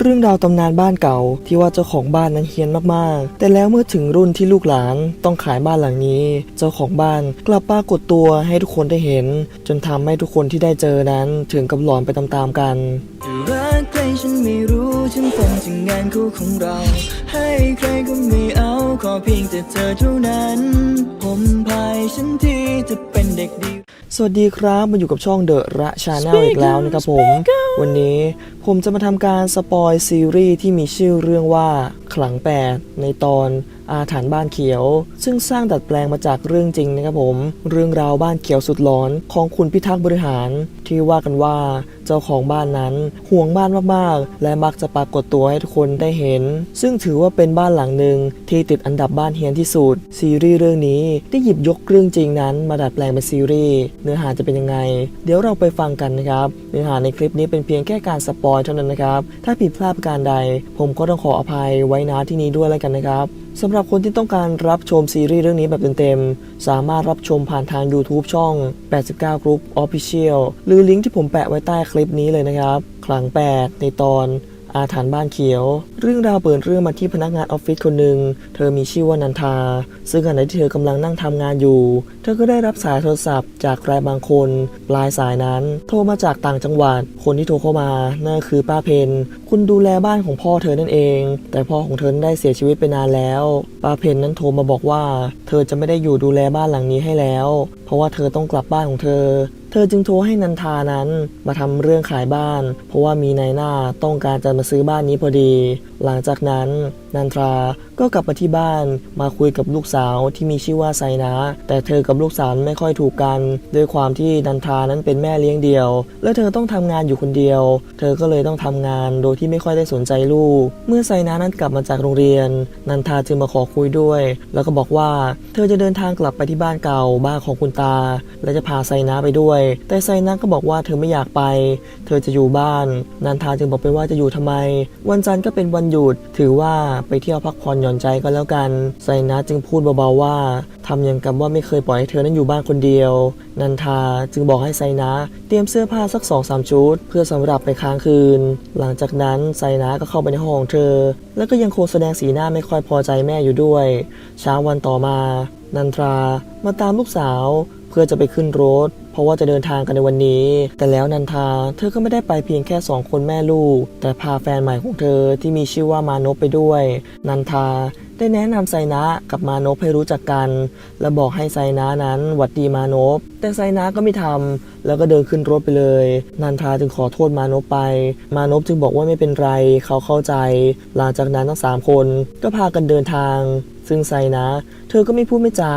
เรื่องราวตำนานบ้านเก่าที่ว่าเจ้าของบ้านนั้นเฮี้ยนมากๆ แต่แล้วเมื่อถึงรุ่นที่ลูกหลานต้องขายบ้านหลังนี้ เจ้าของบ้านกลับปรากฏตัวให้ทุกคนได้เห็น จนทำให้ทุกคนที่ได้เจอนั้นถึงกับหลอนไปตามๆกันรักใครฉันไม่รู้ฉันเป็นจึงงานคู่ของเรา ให้ใครก็ไม่เอาขอเพียงแต่เธอเท่านั้น ผมพายฉัน สวัสดีครับ มาอยู่กับช่องเดอะระชาแนลอีกแล้วนะครับผม วันนี้ผมจะมาทำการสปอยซีรีส์ที่มีชื่อเรื่องว่าขลังแปดในตอน อาถรรพ์บ้านเขียว ซึ่งสร้างดัดแปลงมาจากเรื่องจริงนะครับผม เรื่องราวบ้านเขียวสุดหลอนของคุณพิทักษ์บริหาร ที่ว่ากันว่าเจ้าของบ้านนั้นห่วงบ้านมากๆ และมักจะปรากฏตัวให้ทุกคนได้เห็น ซึ่งถือว่าเป็นบ้านหลังหนึ่งที่ติดอันดับบ้านเฮียนที่สุดซีรีส์เรื่องนี้ได้หยิบยกเรื่องจริงนั้น มาดัดแปลงเป็นซีรีส์เนื้อหาจะเป็นยังไง เดี๋ยวเราไปฟังกันนะครับเนื้อหาในคลิปนี้เป็นเพียงแค่การสปอยเท่านั้นนะครับถ้าผิดพลาดประการใด ผมก็ต้องขออภัยไว้นะที่นี้ด้วยแล้วกันนะครับ สำหรับคนที่ต้องการรับชมซีรีส์เรื่องนี้แบบเต็มๆ สามารถรับชมผ่านทาง YouTube ช่อง 89 Group Official หรือลิงก์ที่ผมแปะไว้ใต้คลิปนี้เลยนะครับ ครั้ง 8 ในตอน อาถรรพ์บ้านเขียว เรื่องราวเปิดเรื่องมาที่พนักงานออฟฟิศคนหนึ่ง เธอมีชื่อว่านันทา ซึ่งขณะที่เธอกำลังนั่งทำงานอยู่ เธอก็ได้รับสายโทรศัพท์จากใครบางคน ปลายสายนั้น โทรมาจากต่างจังหวัด คนที่โทรเข้ามา นั่นคือป้าเพน คุณดูแลบ้านของพ่อเธอนั่นเอง แต่พ่อของเธอได้เสียชีวิตไปนานแล้ว ป้าเพนนั้นโทรมาบอกว่า เธอจะไม่ได้อยู่ดูแลบ้านหลังนี้ให้แล้ว เพราะว่าเธอต้องกลับบ้านของเธอเธอจึงโทรให้นันทานั้นมาทำเรื่องขายบ้าน เพราะว่ามีนายหน้าต้องการจะมาซื้อบ้านนี้พอดี หลังจากนั้น นันทราก็กลับมาที่บ้านมาคุยกับลูกสาวที่มีชื่อว่าไซนะ แต่เธอกับลูกสาวไม่ค่อยถูกกัน ด้วยความที่นันทรานั้นเป็นแม่เลี้ยงเดี่ยว และเธอต้องทำงานอยู่คนเดียว เธอก็เลยต้องทำงานโดยที่ไม่ค่อยได้สนใจลูก เมื่อไซนะนั้นกลับมาจากโรงเรียน นันทาจึงมาขอคุยด้วย แล้วก็บอกว่า เธอจะเดินทางกลับไปที่บ้านเก่าบ้านของคุณตา และจะพาไซนะไปด้วย แต่ไซนะก็บอกว่าเธอไม่อยากไป เธอจะอยู่บ้าน นันทาจึงบอกไปว่าจะอยู่ทำไม วันจันทร์ก็เป็นวันหยุดถือว่าไปเที่ยวพักผ่อนหย่อนใจก็แล้วกันไซนะจึงพูดเบาๆว่าทำอย่างกับว่าไม่เคยปล่อยให้เธอนั้นอยู่บ้านคนเดียว นันทาจึงบอกให้ไซนะเตรียมเสื้อผ้าสักสองสามชุด เพื่อสำหรับไปค้างคืน หลังจากนั้นไซนะก็เข้าไปในห้องของเธอ แล้วก็ยังคงแสดงสีหน้าไม่ค่อยพอใจแม่อยู่ด้วย เช้าวันต่อมา นันทรามาตามลูกสาว เพื่อจะไปขึ้นรถ เพราะว่าจะเดินทางกันในวันนี้ แต่แล้วนันทาเธอก็ไม่ได้ไปเพียงแค่สองคนแม่ลูก แต่พาแฟนใหม่ของเธอที่มีชื่อว่ามานพไปด้วย นันทาได้แนะนำไซนะกับมานพให้รู้จักกัน และบอกให้ไซนะนั้นหวัดดีมานพ แต่ไซนะก็ไม่ทำแล้วก็เดินขึ้นรถไปเลย นันทาจึงขอโทษมานพไป มานพจึงบอกว่าไม่เป็นไรเขาเข้าใจ หลังจากนั้นทั้งสามคนก็พากันเดินทาง ซึ่งไซนะ เธอก็ไม่พูดไม่จา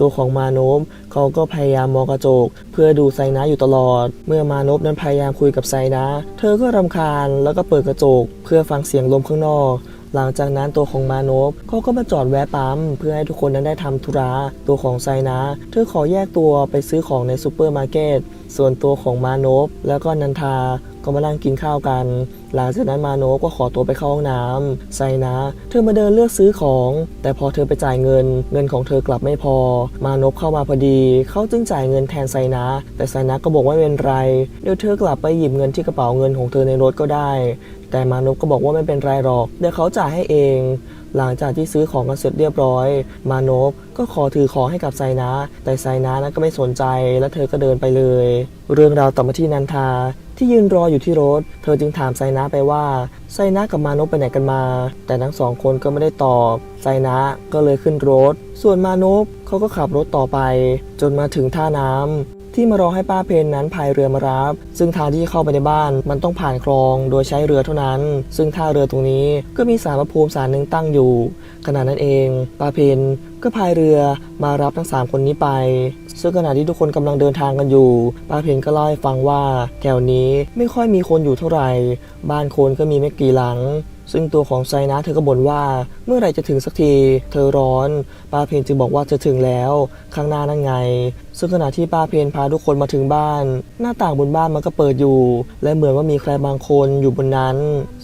ตัวของมานพเขาก็พยายามมองกระจก เพื่อดูไซนะอยู่ตลอด เมื่อมานพนั้นพยายามคุยกับไซนะ เธอก็รำคาญแล้วก็เปิดกระจก เพื่อฟังเสียงลมข้างนอกหลังจากนั้นตัวของมานพเขาก็มาจอดแวะปั๊ม เพื่อให้ทุกคนนั้นได้ทำธุระตัวของไซนะ เธอขอแยกตัวไปซื้อของในซูเปอร์มาร์เก็ตส่วนตัวของมานพแล้วก็นันทาก็มานั่งกินข้าวกัน หลังจากนั้นมาโนก็ขอตัวไปเข้าห้องน้ำไซนะ เธอมาเดินเลือกซื้อของ แต่พอเธอไปจ่ายเงิน เงินของเธอกลับไม่พอ มานพเข้ามาพอดีเขาจึงจ่ายเงินแทนไซนะ แต่ไซนะก็บอกว่าไม่เป็นไร เดี๋ยวเธอกลับไปหยิบเงินที่กระเป๋าเงินของเธอในรถก็ได้ แต่มานพก็บอกว่าไม่เป็นไรหรอก เดี๋ยวเขาจ่ายให้เอง หลังจากที่ซื้อของกันเสร็จเรียบร้อย มานพก็ขอถือของให้กับไซนะ แต่ไซนะนั้นก็ไม่สนใจ และเธอก็เดินไปเลย เรื่องราวต่อมาที่นันทาที่ยืนรออยู่ที่รถ เธอจึงถามไซนะไปว่าไซนะกับมานพไปไหนกันมา แต่ทั้งสองคนก็ไม่ได้ตอบไซนะก็เลยขึ้นรถ ส่วนมานพเขาก็ขับรถต่อไป จนมาถึงท่าน้ำ ที่มารอให้ป้าเพนนั้นพายเรือมารับ ซึ่งทางที่เข้าไปในบ้านมันต้องผ่านคลองโดยใช้เรือเท่านั้น ซึ่งท่าเรือตรงนี้ก็มีสารพระภูมิสารหนึ่งตั้งอยู่ขณะนั้นเองป้าเพนก็พายเรือมารับทั้งสามคนนี้ไป ซึ่งขณะที่ทุกคนกำลังเดินทางกันอยู่ป้าเพนก็เล่าให้ฟังว่าแถวนี้ไม่ค่อยมีคนอยู่เท่าไหร่ บ้านคนก็มีไม่กี่หลัง ซึ่งตัวของไซนะเธอก็บ่นว่าเมื่อไหร่จะถึงสักที เธอร้อนป้าเพนจึงบอกว่าจะถึงแล้ว ข้างหน้านั่นไง ซึ่งขณะที่ป้าเพนพาทุกคนมาถึงบ้าน หน้าต่างบนบ้านมันก็เปิดอยู่ และเหมือนว่ามีใครบางคนอยู่บนนั้น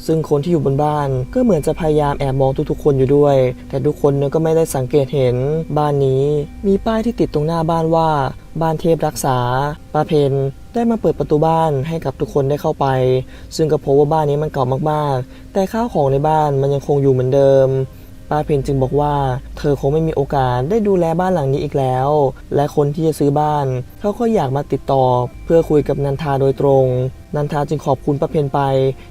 ซึ่งคนที่อยู่บนบ้าน ก็เหมือนจะพยายามแอบมองทุกๆ คนอยู่ด้วย แต่ทุกคนเนี่ยก็ไม่ได้สังเกตเห็น บ้านนี้ มีป้ายที่ติดตรงหน้าบ้านว่า บ้านเทพรักษาป้าเพน ได้มาเปิดประตูบ้านให้กับทุกคนได้เข้าไป ซึ่งก็พบว่าบ้านนี้มันเก่ามากๆ แต่ข้าวของในบ้านมันยังคงอยู่เหมือนเดิม ป้าเพนจึงบอกว่า เธอคงไม่มีโอกาสได้ดูแลบ้านหลังนี้อีกแล้ว และคนที่จะซื้อบ้าน เขาก็อยากมาติดต่อ เพื่อคุยกับนันทาโดยตรง นันทาจึงขอบคุณป้าเพนไป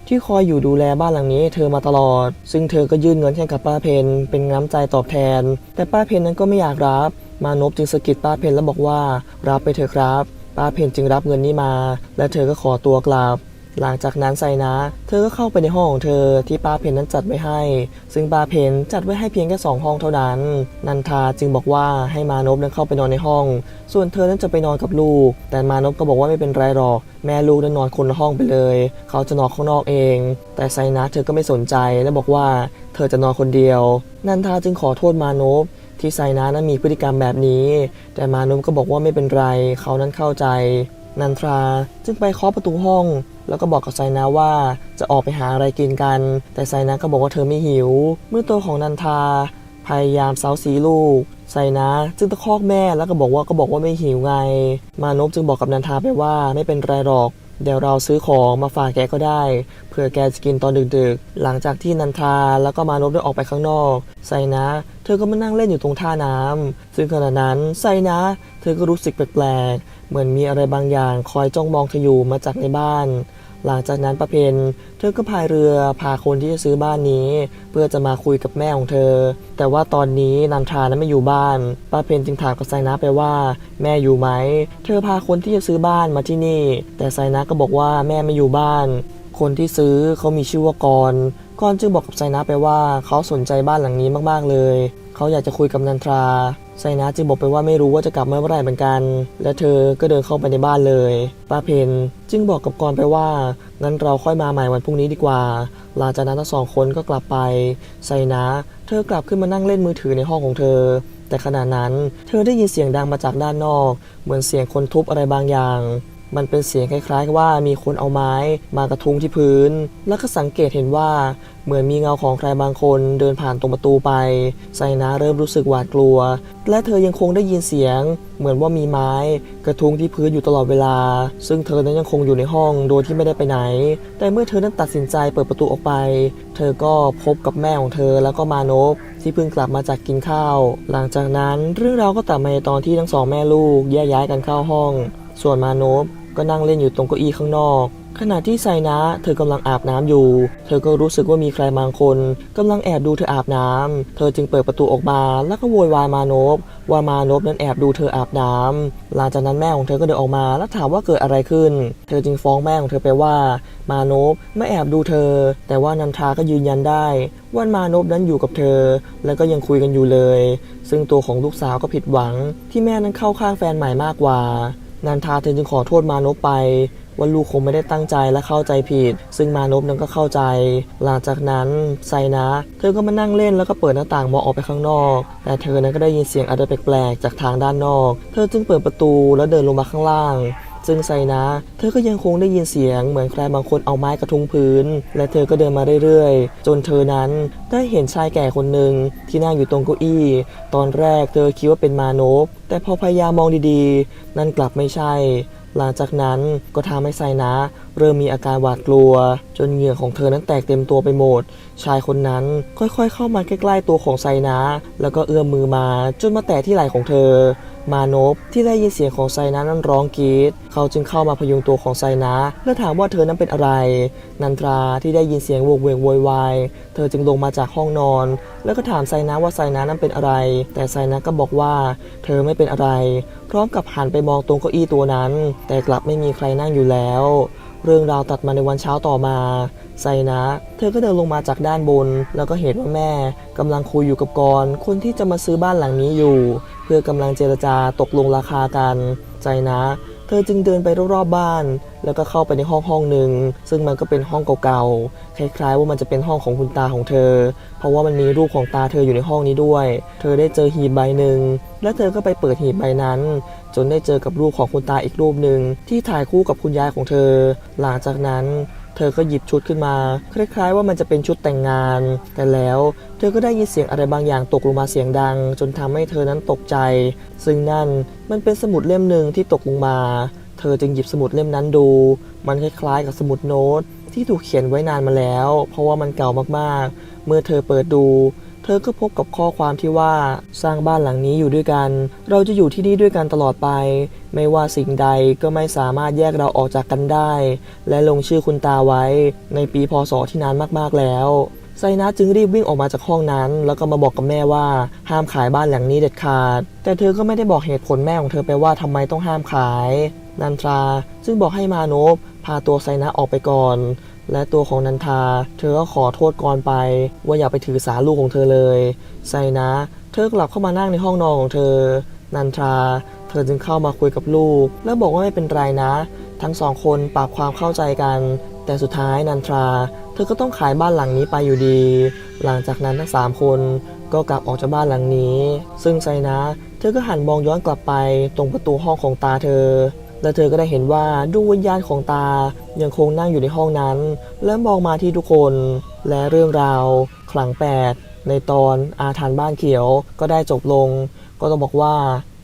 ที่คอยอยู่ดูแลบ้านหลังนี้ให้เธอมาตลอด ซึ่งเธอก็ยื่นเงินให้กับป้าเพนเป็นน้ำใจตอบแทน แต่ป้าเพนนั้นก็ไม่อยากรับ มานพจึงสะกิดป้าเพนแล้วบอกว่า รับไปเถอะครับ ป้าเพนจึงรับเงินนี้มา และเธอก็ขอตัวกลับ หลังจากนั้นไซนะ เธอก็เข้าไปในห้องของเธอที่ป้าเพนนั้นจัดไว้ให้ ซึ่งป้าเพนจัดไว้ให้เพียงแค่สองห้องเท่านั้น นันทาจึงบอกว่าให้มานพนั้นเข้าไปนอนในห้อง ส่วนเธอนั้นจะไปนอนกับลูก แต่มานพก็บอกว่าไม่เป็นไรหรอก แม่ลูกนั้นนอนคนละห้องไปเลย เขาจะนอนข้างนอกเอง แต่ไซนะเธอก็ไม่สนใจและบอกว่า เธอจะนอนคนเดียว นันทาจึงขอโทษมานพ ที่ไซนะนั้นมีพฤติกรรมแบบนี้ แต่มานพก็บอกว่าไม่เป็นไร เขานั้นเข้าใจ นันทราจึงไปเคาะประตูห้อง แล้วก็บอกกับไซนะว่าจะออกไปหาอะไรกินกัน แต่ไซนะก็บอกว่าเธอไม่หิว เมื่อตัวของนันทาพยายามเซาซีลูกไซนะจึงตะคอกแม่แล้วก็บอกว่าก็บอกว่าไม่หิวไง มานพจึงบอกกับนันทาไปว่าไม่เป็นไรหรอก เดี๋ยวเราซื้อของมาฝากแกก็ได้เผื่อแกจะกินตอนดึกๆ หลังจากที่นันทาแล้วก็มานพได้ออกไปข้างนอก ไซนะ เธอก็มานั่งเล่นอยู่ตรงท่าน้ำซึ่งขณะนั้นไซนะ เธอก็รู้สึกแปลกๆ เหมือนมีอะไรบางอย่างคอยจ้องมองเธออยู่มาจากในบ้าน หลังจากนั้นป้าเพนเธอก็พายเรือพาคนที่จะซื้อบ้านนี้ เพื่อจะมาคุยกับแม่ของเธอ แต่ว่าตอนนี้นันทานั้นไม่อยู่บ้านป้าเพนจึงถามกับไซนะไปว่า แม่อยู่ไหม เธอพาคนที่จะซื้อบ้านมาที่นี่ แต่ไซนะก็บอกว่าแม่ไม่อยู่บ้าน คนที่ซื้อเขามีชื่อว่ากรณ์กรณ์จึงบอกกับไซนะไปว่าเขาสนใจบ้านหลังนี้มากๆเลย เขาอยากจะคุยกับนันทรา ไซนาจึงบอกไปว่าไม่รู้ว่าจะกลับเมื่อไหร่เหมือนกัน และเธอก็เดินเข้าไปในบ้านเลยป้าเพนจึงบอกกับกรไปว่างั้นเราค่อยมาใหม่วันพรุ่งนี้ดีกว่า หลังจากนั้นทั้งสองคนก็กลับไป ไซนะเธอกลับขึ้นมานั่งเล่นมือถือในห้องของเธอ แต่ขณะนั้น เธอได้ยินเสียงดังมาจากด้านนอก เหมือนเสียงคนทุบอะไรบางอย่าง มันเป็นเสียงคล้ายๆว่ามีคนเอาไม้มากระทุ้งที่พื้น แล้วก็สังเกตเห็นว่าเหมือนมีเงาของใครบางคนเดินผ่านตรงประตูไปไซนาเริ่มรู้สึกหวาดกลัว และเธอยังคงได้ยินเสียง เหมือนว่ามีไม้กระทุ้งที่พื้นอยู่ตลอดเวลา ซึ่งเธอนั้นยังคงอยู่ในห้องโดยที่ไม่ได้ไปไหน แต่เมื่อเธอนั้นตัดสินใจเปิดประตูออกไป เธอก็พบกับแม่ของเธอแล้วก็มานพที่เพิ่งกลับมาจากกินข้าว หลังจากนั้นเรื่องราวก็ตัดมาในตอนที่ทั้งสองแม่ลูกแยกย้ายกันเข้าห้อง ส่วนมานพ ก็นั่งเล่นอยู่ตรงเก้าอี้ข้างนอก ขณะที่ไซนะเธอกำลังอาบน้ำอยู่ เธอก็รู้สึกว่ามีใครบางคนกำลังแอบดูเธออาบน้ำเธอจึงเปิดประตูออกมาแล้วก็โวยวายมานพว่ามานพนั้นแอบดูเธออาบน้ำหลังจากนั้นแม่ของเธอก็เดินออกมาแล้วถามว่าเกิดอะไรขึ้น เธอจึงฟ้องแม่ของเธอไปว่า มานพไม่แอบดูเธอ แต่ว่านันทาก็ยืนยันได้ว่ามานพนั้นอยู่กับเธอ และก็ยังคุยกันอยู่เลย ซึ่งตัวของลูกสาวก็ผิดหวังที่แม่นั้นเข้าข้างแฟนใหม่มากกว่า นันทาเธอจึงขอโทษมานพไปว่าลูกคงไม่ได้ตั้งใจและเข้าใจผิด ซึ่งมานพนั้นก็เข้าใจ หลังจากนั้นไซนะ เธอก็มานั่งเล่นแล้วก็เปิดหน้าต่างมองออกไปข้างนอก แต่เธอนั้นก็ได้ยินเสียงอะไรแปลกๆจากทางด้านนอก เธอจึงเปิดประตูแล้วเดินลงมาข้างล่าง ซึ่งไซนะ เธอก็ยังคงได้ยินเสียงเหมือนใครบางคนเอาไม้กระทุ้งพื้น และเธอก็เดินมาเรื่อยๆ จนเธอนั้นได้เห็นชายแก่คนหนึ่งที่นั่งอยู่ตรงเก้าอี้ ตอนแรกเธอคิดว่าเป็นมานพ แต่พอพยายามมองดีๆ นั่นกลับไม่ใช่ หลังจากนั้นก็ทำให้ไซนะ เริ่มมีอาการหวาดกลัว จนเหงื่อของเธอนั้นแตกเต็มตัวไปหมด ชายคนนั้นค่อยๆ เข้ามาใกล้ๆตัวของไซนะ แล้วก็เอื้อมมือมาจนมาแตะที่ไหล่ของเธอ มานพที่ได้ยินเสียงของไซนะนั้นร้องกรีดเขาจึงเข้ามาพยุงตัวของไซนะ และถามว่าเธอนั้นเป็นอะไร นันทราที่ได้ยินเสียงโวกเวกโวยวายเธอจึงลงมาจากห้องนอน แล้วก็ถามไซนะว่าไซนะนั้นเป็นอะไร แต่ไซนะก็บอกว่า เธอไม่เป็นอะไร พร้อมกับหันไปมองตรงเก้าอี้ตัวนั้น แต่กลับไม่มีใครนั่งอยู่แล้ว เรื่องราวตัดมาในวันเช้าต่อมา ไซนะ เธอก็เดินลงมาจากด้านบน แล้วก็เห็นว่าแม่กำลังคุยอยู่กับกรคนที่จะมาซื้อบ้านหลังนี้อยู่ เพื่อกำลังเจรจาตกลงราคากันใจนะ เธอจึงเดินไปรอบๆบ้าน แล้วก็เข้าไปในห้องห้องหนึ่งซึ่งมันก็เป็นห้องเก่าๆคล้ายๆว่ามันจะเป็นห้องของคุณตาของเธอ เพราะว่ามันมีรูปของตาเธออยู่ในห้องนี้ด้วย เธอได้เจอหีบใบหนึ่งและเธอก็ไปเปิดหีบใบนั้นจนได้เจอกับรูปของคุณตาอีกรูปหนึ่งที่ถ่ายคู่กับคุณยายของเธอ หลังจากนั้น เธอก็หยิบชุดขึ้นมา คล้ายๆ ว่ามันจะเป็นชุดแต่งงาน แต่แล้วเธอก็ได้ยินเสียงอะไรบางอย่างตกลงมาเสียงดัง จนทำให้เธอนั้นตกใจ ซึ่งนั่นมันเป็นสมุดเล่มหนึ่งที่ตกลงมา เธอจึงหยิบสมุดเล่มนั้นดู มันคล้ายๆ กับสมุดโน้ตที่ถูกเขียนไว้นานมาแล้ว เพราะว่ามันเก่ามากๆ เมื่อเธอเปิดดู เธอก็พบกับข้อความที่ว่าสร้างบ้านหลังนี้อยู่ด้วยกัน เราจะอยู่ที่นี่ด้วยกันตลอดไป ไม่ว่าสิ่งใดก็ไม่สามารถแยกเราออกจากกันได้ และลงชื่อคุณตาไว้ ในปีพศที่นานมากๆแล้วไซนะจึงรีบวิ่งออกมาจากห้องนั้น แล้วก็มาบอกกับแม่ว่าห้ามขายบ้านหลังนี้เด็ดขาด แต่เธอก็ไม่ได้บอกเหตุผลแม่ของเธอไปว่าทำไมต้องห้ามขาย นันทราจึงบอกให้มานพพาตัวไซนะออกไปก่อน และตัวของนันทา เธอก็ขอโทษกรไป ว่าอย่าไปถือสาลูกของเธอเลย ไซนะ เธอกลับเข้ามานั่งในห้องนอนของเธอ นันทรา ธอจึงเข้ามาคุยกับลูก แล้วบอกว่าไม่เป็นไรนะ ทั้งสองคนปรับความเข้าใจกัน แต่สุดท้ายนันทรา เธอก็ต้องขายบ้านหลังนี้ไปอยู่ดี หลังจากนั้นทั้งสามคนก็กลับออกจากบ้านหลังนี้ ซึ่งไซนะ เธอก็หันมองย้อนกลับไปตรงประตูห้องของตาเธอ และเธอก็ได้เห็นว่าดวงวิญญาณของตายังคงนั่งอยู่ในห้องนั้น และมองมาที่ทุกคน และเรื่องราวขลังแปดในตอนอาถรรพ์บ้านเขียวก็ได้จบลง ก็ต้องบอกว่า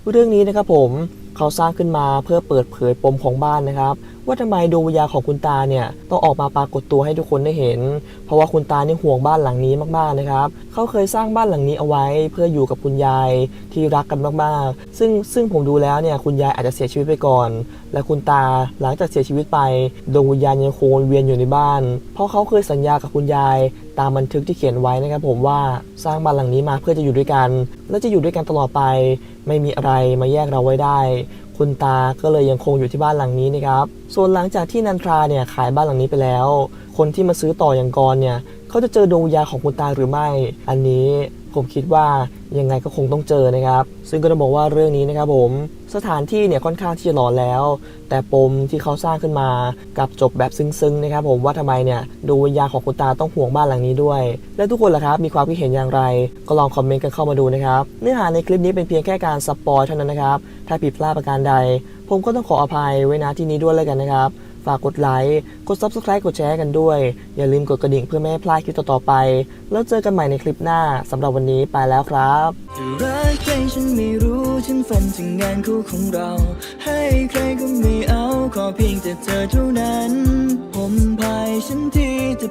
เรื่องนี้นะครับผมเขาสร้างขึ้นมาเพื่อเปิดเผยปมของบ้านนะครับ ว่าทำไมดวงวิญญาณของคุณตาเนี่ยต้องออกมาปรากฏตัวให้ทุกคนได้เห็น เพราะว่าคุณตานี่ห่วงบ้านหลังนี้มากๆนะครับเขาเคยสร้างบ้านหลังนี้เอาไว้ เพื่ออยู่กับคุณยายที่รักกันมากๆ ซึ่งซึ่งผมดูแล้วเนี่ยคุณยายอาจจะเสียชีวิตไปก่อน และคุณตาหลังจากเสียชีวิตไปดวงวิญญาณยังคงเวียนอยู่ในบ้าน เพราะเขาเคยสัญญากับคุณยายตามบันทึกที่เขียนไว้นะครับ ผมว่าสร้างบ้านหลังนี้มาเพื่อจะอยู่ด้วยกัน และจะอยู่ด้วยกันตลอดไป ไม่มีอะไรมาแยกเราไว้ได้ คุณตาก็เลยยังคงอยู่ที่บ้านหลังนี้นะครับ ส่วนหลังจากที่นันทราเนี่ยขายบ้านหลังนี้ไปแล้ว คนที่มาซื้อต่ออย่างกรเนี่ยเขาจะเจอดวงวิญญาณของคุณตาหรือไม่ อันนี้ผมคิดว่ายังไงก็คงต้องเจอนะครับ ซึ่งก็ต้องบอกว่าเรื่องนี้นะครับผม สถานที่เนี่ยค่อนข้างที่จะหลอนแล้ว แต่ปมที่เขาสร้างขึ้นมากับจบแบบซึ้งๆนะครับผมว่าทำไมเนี่ยดวงวิญญาณของคุณตาต้องห่วงบ้านหลังนี้ด้วย และทุกคนล่ะครับมีความคิดเห็นอย่างไร ก็ลองคอมเมนต์กันเข้ามาดูนะครับเนื้อหาในคลิปนี้เป็นเพียงแค่การสปอยเท่านั้นนะครับถ้าผิดพลาดประการใด ผมก็ต้องขออภัยไว้นะที่นี้ด้วยแล้วกันนะครับ ฝากกดไลค์กด Subscribe กดแชร์กันด้วย อย่าลืมกดกระดิ่งเพื่อไม่ให้พลาดคลิปต่อๆไป แล้วเจอกันใหม่ในคลิปหน้าสำหรับวันนี้ไปแล้วครับจะรักใครฉันไม่รู้ฉันฝันถึงงานคู่ของเรา ให้ใครก็ไม่เอาขอเพียงแต่เธอเท่านั้น ผมพายฉันที่จะ